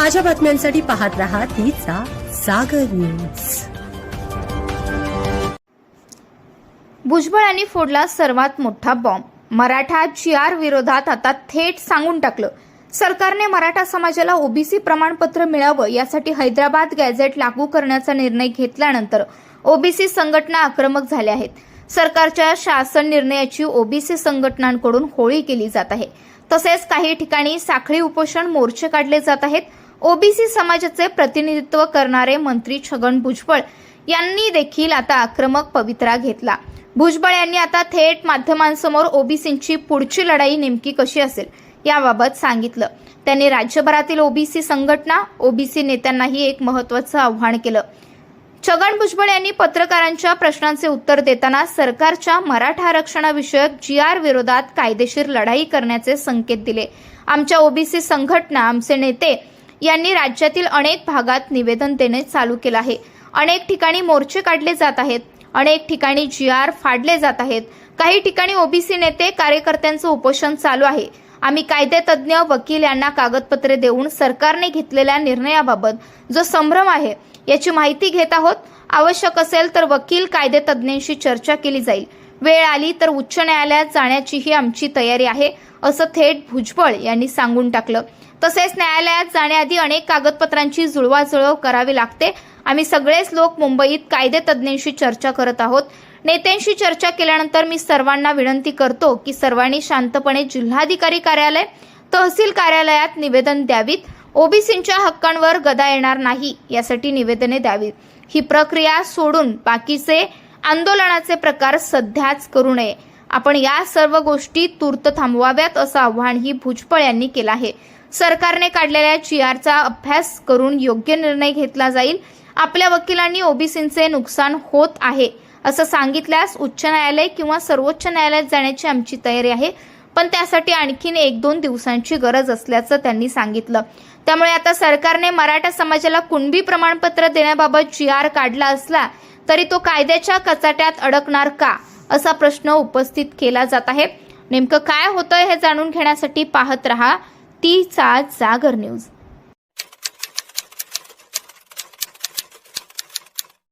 ताज्या बातम्यांसाठी पाहत राहा तिचा सागर न्यूज. भुजबळांनी फोडला सर्वात मोठा बॉम्ब मराठा जी आर विरोधात आता थेट सांगून टाकलं. सरकारने मराठा समाजाला ओबीसी प्रमाणपत्र मिळावं यासाठी हैदराबाद गॅझेट लागू करण्याचा निर्णय घेतल्यानंतर ओबीसी संघटना आक्रमक झाल्या आहेत. सरकारच्या शासन निर्णयाची ओबीसी संघटनांकडून होळी केली जात आहे. तसेच काही ठिकाणी साखळी उपोषण मोर्चे काढले जात आहेत. ओबीसी समाजाचे प्रतिनिधित्व करणारे मंत्री छगन भुजबळ यांनी देखील आता आक्रमक पवित्रा घेतला. भुजबळ यांनी आता थेट माध्यमांसमोर ओबीसींची पुढची लढाई नेमकी कशी असेल याबाबत सांगितलं. त्यांनी राज्यभरातील ओबीसी संघटना ओबीसी नेत्यांनाही एक महत्वाचं आव्हान केलं. छगन भुजबळ यांनी पत्रकारांच्या प्रश्नांचे उत्तर देताना सरकारच्या मराठा आरक्षणाविषयक जी आर विरोधात कायदेशीर लढाई करण्याचे संकेत दिले. आमच्या ओबीसी संघटना आमचे नेते यांनी राज्यातील अनेक भागात निवेदन देणे चालू केलं आहे. अनेक ठिकाणी मोर्चे काढले जात आहेत. अनेक ठिकाणी जी आर फाडले जात आहेत. काही ठिकाणी ओबीसी नेते कार्यकर्त्यांचं उपोषण चालू आहे. आम्ही कायदेतज्ञ वकील यांना कागदपत्रे देऊन सरकारने घेतलेल्या निर्णयाबाबत जो संभ्रम आहे याची माहिती घेत आहोत. आवश्यक असेल तर वकील कायदेतज्ञांशी चर्चा केली जाईल. वेळ आली तर उच्च न्यायालयात जाण्याचीही आमची तयारी आहे असं थेट भुजबळ यांनी सांगून टाकलं. तसेच न्यायालयात जाण्याआधी अनेक कागदपत्रांची जुळवाजुळव करावी लागते. आम्ही सगळेच लोक मुंबईत कायदे तज्ज्ञांशी चर्चा करत आहोत. नेत्यांशी चर्चा केल्यानंतर मी सर्वांना विनंती करतो की सर्वांनी शांतपणे जिल्हाधिकारी कार्यालय तहसील कार्यालयात निवेदन द्यावीत. ओबीसींच्या हक्कांवर गदा येणार नाही यासाठी निवेदने द्यावीत. ही प्रक्रिया सोडून बाकीचे आंदोलनाचे प्रकार सध्याच करू नये. आपण या सर्व गोष्टी तूर्त थांबवाव्यात असं आव्हानही भुजबळ यांनी केलं आहे. सरकारने काढलेल्या चीआरचा अभ्यास करून योग्य निर्णय घेतला जाईल. आपल्या वकिलांनी ओबीसींचे नुकसान होत आहे असं सांगितल्यास उच्च न्यायालय किंवा सर्वोच्च न्यायालयात जाण्याची आमची तयारी आहे. पण त्यासाठी आणखीन एक दोन दिवसांची गरज असल्याचं त्यांनी सांगितलं. त्यामुळे आता सरकारने मराठा समाजाला कुणबी प्रमाणपत्र देण्याबाबत जी आर काढला असला तरी तो कायद्याच्या कचाट्यात अडकणार का? असा प्रश्न उपस्थित केला जात आहे. नेमकं काय होतं हे जाणून घेण्यासाठी पाहत रहा. तीचा जागर न्यूज.